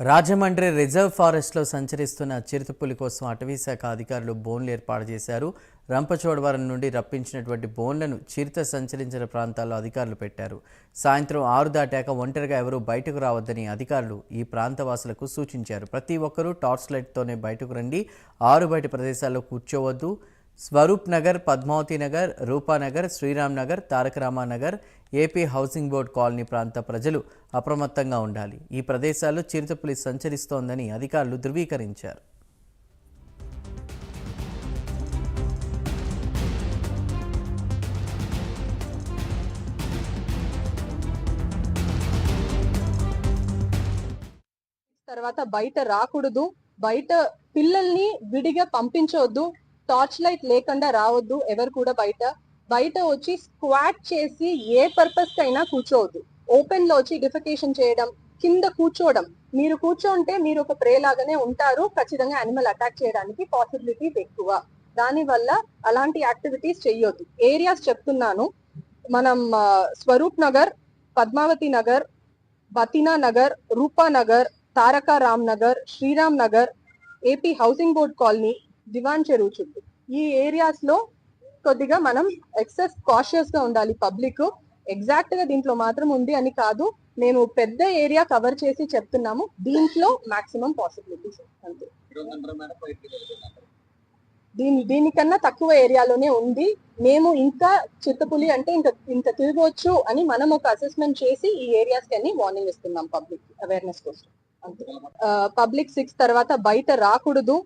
Rajahmundry reserve ఫారెస్ట్లో సంచరిస్తున్న చిరుతపులి కోసం అటవీశాఖ అధికారులు బోన్లు ఏర్పాటు చేశారు. రంపచోడవరం నుండి రప్పించినటువంటి బోన్లను చిరుత సంచరించిన ప్రాంతాల్లో అధికారులు పెట్టారు. సాయంత్రం ఆరు దాటాక ఒంటరిగా ఎవరూ బయటకు రావద్దని అధికారులు ఈ ప్రాంతవాసులకు సూచించారు. ప్రతి ఒక్కరూ టార్చ్ లైట్తోనే బయటకు రండి. ఆరు బయట ప్రదేశాల్లో కూర్చోవద్దు. Swaroop Nagar Padmavathi Nagar Rupanagar Sriram Nagar Taraka Ramanagar AP housing board colony ప్రాంత ప్రజలు అప్రమత్తంగా ఉండాలి. ఈ ప్రదేశాల్లో చిరుతపులి సంచరిస్తోందని అధికారులు ధృవీకరించారు. తర్వాత బయట రాకూడదు. బయట పిల్లల్ని విడిగా పంపించవద్దు టార్చ్ లైట్ లేకుండా రావద్దు ఎవరు కూడా బయట బయట వచ్చి స్క్వాట్ చేసి ఏ పర్పస్ కైనా కూర్చోవద్దు. ఓపెన్లో వచ్చి డిఫికేషన్ చేయడం కింద కూర్చోవడం. మీరు కూర్చోంటే మీరు ఒక ప్రే లాగానే ఉంటారు ఖచ్చితంగా యానిమల్ అటాక్ చేయడానికి పాసిబిలిటీస్ ఎక్కువ. దాని వల్ల అలాంటి యాక్టివిటీస్ చెయ్యొద్దు. ఏరియాస్ చెప్తున్నాను. మనం Swaroop Nagar Padmavathi Nagar Bathina Nagar Rupa Nagar Taraka Ram Nagar Sriram Nagar AP housing board colony Diwan Cheruvu ఈ ఏరియాస్లో కొద్దిగా మనం ఎక్సెస్ కాషియస్గా ఉండాలి. పబ్లిక్ ఎగ్జాక్ట్గా దీంట్లో మాత్రం ఉంది అని కాదు. మేము పెద్ద ఏరియా కవర్ చేసి చెప్తున్నాము. దీంట్లో మాక్సిమం పాసిబిలిటీస్ అంతే. దీని దీనికన్నా తక్కువ ఏరియాలోనే ఉంది. మేము ఇంకా చిత్తపులి అంటే ఇంకా ఇంత తిరగవచ్చు అని మనం ఒక అసెస్మెంట్ చేసి ఈ ఏరియాస్ అన్ని వార్నింగ్ ఇస్తున్నాం పబ్లిక్ అవేర్నెస్ కోసం. అంతే. పబ్లిక్ సిక్స్ తర్వాత బయట రాకూడదు.